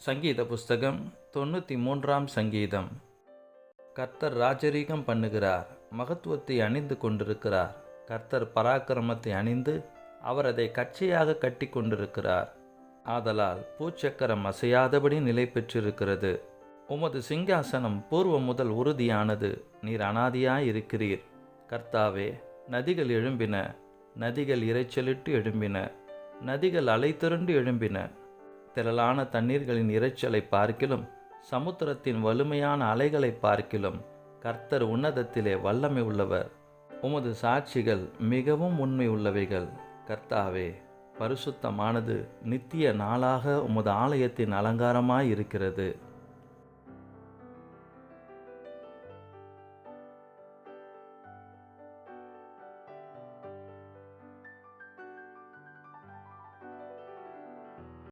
சங்கீத புஸ்தகம் தொண்ணூற்றி மூன்றாம் சங்கீதம். கர்த்தர் ராஜரீகம் பண்ணுகிறார் மகத்துவத்தை அணிந்து கொண்டிருக்கிறார். கர்த்தர் பராக்கிரமத்தை அணிந்து அவர் அதை கட்சியாக கட்டி கொண்டிருக்கிறார். ஆதலால் பூச்சக்கரம் அசையாதபடி நிலை பெற்றிருக்கிறது. உமது சிங்காசனம் பூர்வம் முதல் உறுதியானது நீர் அனாதியாய் இருக்கிறீர் கர்த்தாவே நதிகள் எழும்பின நதிகள் இரைச்சலிட்டு எழும்பின நதிகள் அலைத்திரண்டு எழும்பின திரளான தண்ணீர்களின் இரைச்சலை பார்க்கிலும் சமுத்திரத்தின் வலிமையான அலைகளை பார்க்கிலும் கர்த்தர் உன்னதத்திலே வல்லமை உள்ளவர். உமது சாட்சிகள் மிகவும் உண்மை உள்ளவைகள் கர்த்தாவே பரிசுத்தமானது நித்திய நாளாக உமது ஆலயத்தின் அலங்காரமாய் இருக்கிறது